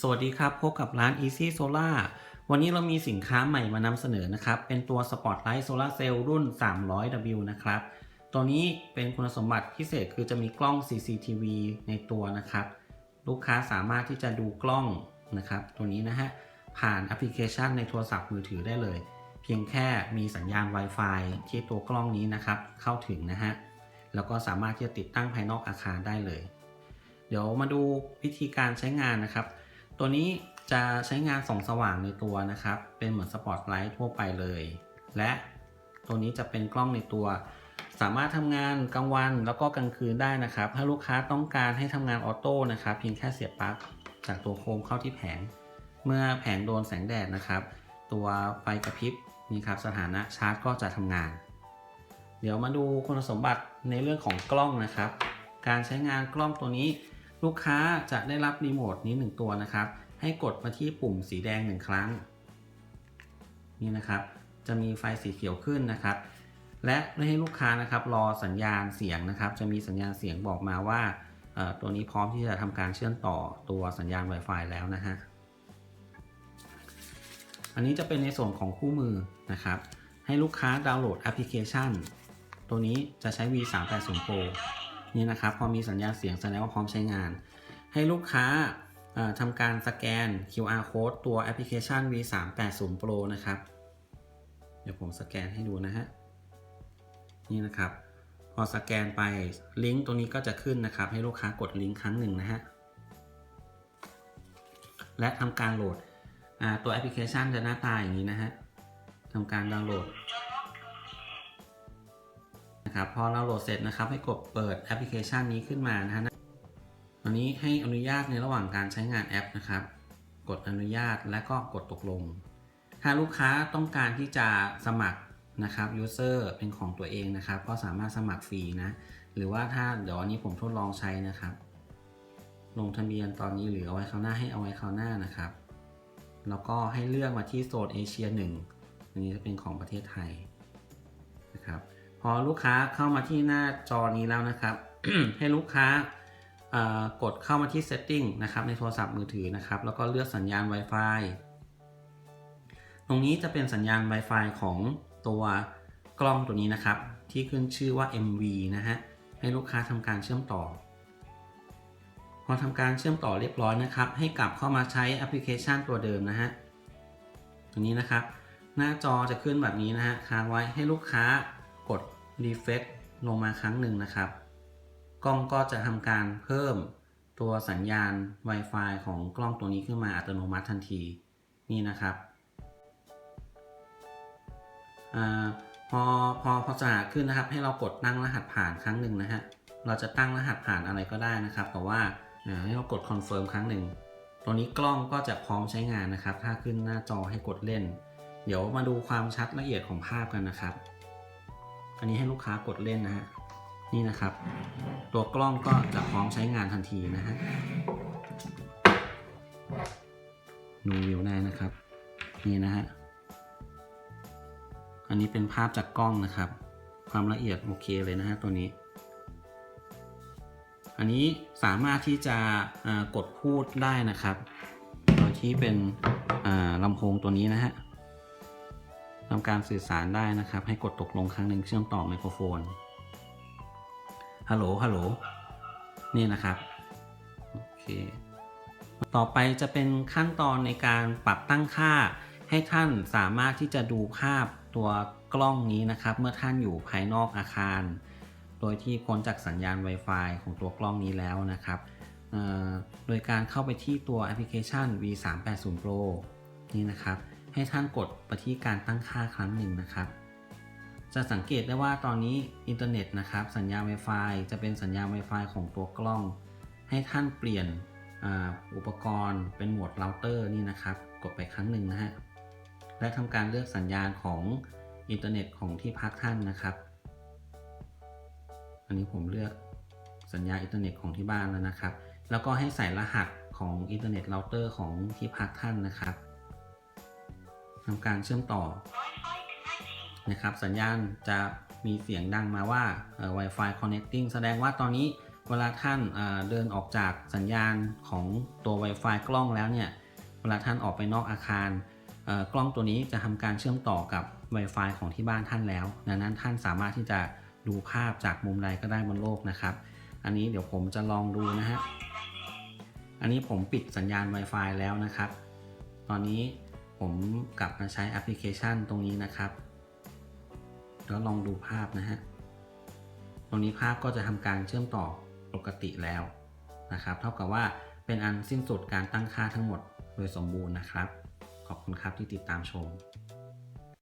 สวัสดีครับ พบกับร้าน Easy Solar วันนี้เรามีสินค้าใหม่มานำเสนอนะครับ เป็นตัว Spotlight Solar Cell รุ่น 300W นะครับ ตัวนี้เป็นคุณสมบัติพิเศษคือจะมีกล้อง CCTV ในตัวนะครับ ลูกค้าสามารถที่จะดูกล้องนะครับ ตัวนี้นะฮะ ผ่านแอปพลิเคชันในโทรศัพท์มือถือได้เลย เพียงแค่มีสัญญาณ Wi-Fi ที่ตัวกล้องนี้นะครับ เข้าถึงนะฮะ แล้วก็สามารถที่จะติดตั้งภายนอกอาคารได้เลย เดี๋ยวมาดูวิธีการใช้งานนะครับ ตัวนี้จะใช้งานส่องสว่างในตัวนะครับ เป็นเหมือนสปอตไลท์ทั่วไปเลย และตัวนี้จะเป็นกล้องในตัว สามารถทำงานกลางวันแล้วก็กลางคืนได้นะครับ ถ้าลูกค้าต้องการให้ทำงานออโต้นะครับ เพียงแค่เสียบปลั๊กจากตัวโคมเข้าที่แผง เมื่อแผงโดนแสงแดดนะครับ ตัวไฟกระพริบนี่ครับสถานะชาร์จก็จะทำงาน เดี๋ยวมาดูคุณสมบัติในเรื่องของกล้องนะครับ การใช้งานกล้องตัวนี้ ลูกค้าจะได้รับรีโมทนี้หนึ่งตัวนะครับ ให้กดมาที่ปุ่มสีแดงหนึ่งครั้ง นี่นะครับ จะมีไฟสีเขียวขึ้นนะครับ และให้ลูกค้านะครับรอสัญญาณเสียงนะครับ จะมีสัญญาณเสียงบอกมาว่าตัวนี้พร้อมที่จะทำการเชื่อมต่อตัวสัญญาณ Wi-Fi แล้วนะฮะ อันนี้จะเป็นในส่วนของคู่มือนะครับ ให้ลูกค้าดาวน์โหลดแอปพลิเคชัน ตัวนี้จะใช้ V380 Pro นี่นะครับพอมีสัญญาณเสียงแสดงว่าพร้อมใช้งาน ให้ลูกค้าทำการสแกน QR code ตัวแอปพลิเคชัน V380 Pro นะครับ เดี๋ยวผมสแกนให้ดูนะฮะ นี่นะครับ พอสแกนไปลิงก์ตัวนี้ก็จะขึ้นนะครับ ให้ลูกค้ากดลิงก์ครั้งหนึ่งนะฮะ และทำการโหลดตัวแอปพลิเคชันจะหน้าตาอย่างนี้นะฮะทำการดาวน์โหลด นะครับพอเราโหลดเสร็จนะครับให้กดเปิดแอปพลิเคชันนี้ขึ้นมานะฮะอันนี้ให้อนุญาตในระหว่างการใช้งานแอปนะครับ กดอนุญาตและก็กดตกลงถ้าลูกค้าต้องการที่จะสมัครนะครับ user เป็นของตัวเองนะครับ ก็สามารถสมัครฟรีนะ หรือว่าถ้าเดี๋ยวอันนี้ผมทดลองใช้นะครับ ลงทะเบียนตอนนี้หรือเอาไว้คราวหน้าให้เอาไว้คราวหน้านะครับ แล้วก็ให้เลือกมาที่โซนเอเชีย1อันนี้จะเป็นของประเทศไทยนะครับ พอลูกค้าเข้ามาที่หน้าจอนี้แล้วนะครับ ให้ลูกค้ากดเข้ามาที่ Setting นะครับในโทรศัพท์มือถือนะครับ แล้วก็เลือกสัญญาณ Wi-Fi ตรงนี้จะเป็นสัญญาณ Wi-Fi ของตัวกล้องตัวนี้นะครับ ที่ขึ้นชื่อว่า MV นะฮะให้ลูกค้าทำการเชื่อมต่อ พอทำการเชื่อมต่อเรียบร้อยนะครับ ให้กลับเข้ามาใช้แอปพลิเคชันตัวเดิมนะฮะตรงนี้นะครับ หน้าจอจะขึ้นแบบนี้นะฮะค้างไว้ให้ลูกค้า กด refresh ลงมาครั้งหนึ่งนะครับ กล้องก็จะทำการเพิ่มตัวสัญญาณ Wi-Fi ของกล้องตัวนี้ขึ้นมาอัตโนมัติทันทีนี่นะครับอพอพอพอจะหาขึ้นนะครับ ให้เรากดตั้งรหัสผ่านครั้งหนึ่งนะฮะเราจะตั้งรหัสผ่านอะไรก็ได้นะครับ แต่ว่าให้เรากด confirm ครั้งหนึ่งตัวนี้กล้องก็จะพร้อมใช้งานนะครับ ถ้าขึ้นหน้าจอให้กดเล่น เดี๋ยวมาดูความชัดละเอียดของภาพกันนะครับ อันนี้ให้ลูกค้ากดเล่นนะฮะ นี่นะครับ ตัวกล้องก็จะพร้อมใช้งานทันทีนะฮะดูวิวได้นะครับ นี่นะฮะ อันนี้เป็นภาพจากกล้องนะครับ ความละเอียดโอเคเลยนะฮะตัวนี้ อันนี้สามารถที่จะกดพูดได้นะครับ โดยที่เป็นลำโพงตัวนี้นะฮะ ทำการสื่อสารได้นะครับ ให้กดตกลงครั้งหนึ่งเชื่อมต่อไมโครโฟน ฮัลโหล ฮัลโหล นี่นะครับ โอเค ต่อไปจะเป็นขั้นตอนในการปรับตั้งค่า ให้ท่านสามารถที่จะดูภาพตัวกล้องนี้นะครับ เมื่อท่านอยู่ภายนอกอาคาร โดยที่พ้นจากสัญญาณ Wi-Fi ของตัวกล้องนี้แล้วนะครับ โดยการเข้าไปที่ตัวแอปพลิเคชัน V380 Pro นี่นะครับ ให้ท่านกดไปที่การตั้งค่าครั้งหนึ่งนะครับ จะสังเกตได้ว่าตอนนี้อินเทอร์เน็ตนะครับ สัญญาณ Wi-Fi จะเป็นสัญญาณ Wi-Fi ของตัวกล้อง ให้ท่านเปลี่ยนอ,อุปกรณ์เป็นโหมดเราเตอร์นี่นะครับ กดไปครั้งหนึ่งนะฮะ และทำการเลือกสัญญาณของอินเทอร์เน็ตของที่พักท่านนะครับ อันนี้ผมเลือกสัญญาอินเทอร์เน็ตของที่บ้านแล้วนะครับ แล้วก็ให้ใส่รหัสของอินเทอร์เน็ตเราเตอร์ของที่พักท่านนะครับ ทำการเชื่อมต่อนะครับ สัญญาณจะมีเสียงดังมาว่า Wi-Fi connecting แสดงว่าตอนนี้เวลาท่านเดินออกจากสัญญาณของตัว Wi-Fi กล้องแล้วเนี่ย เวลาท่านออกไปนอกอาคาร กล้องตัวนี้จะทำการเชื่อมต่อกับ Wi-Fi ของที่บ้านท่านแล้ว ดังนั้นท่านสามารถที่จะดูภาพจากมุมใดก็ได้บนโลกนะครับ อันนี้เดี๋ยวผมจะลองดูนะฮะ อันนี้ผมปิดสัญญาณ Wi-Fi แล้วนะครับ ตอนนี้ ผมกลับมาใช้แอปพลิเคชันตรงนี้นะครับ แล้วลองดูภาพนะฮะ ตรงนี้ภาพก็จะทำการเชื่อมต่อปกติแล้วนะครับ เท่ากับว่าเป็นอันสิ้นสุดการตั้งค่าทั้งหมดโดยสมบูรณ์นะครับ ขอบคุณครับที่ติดตามชม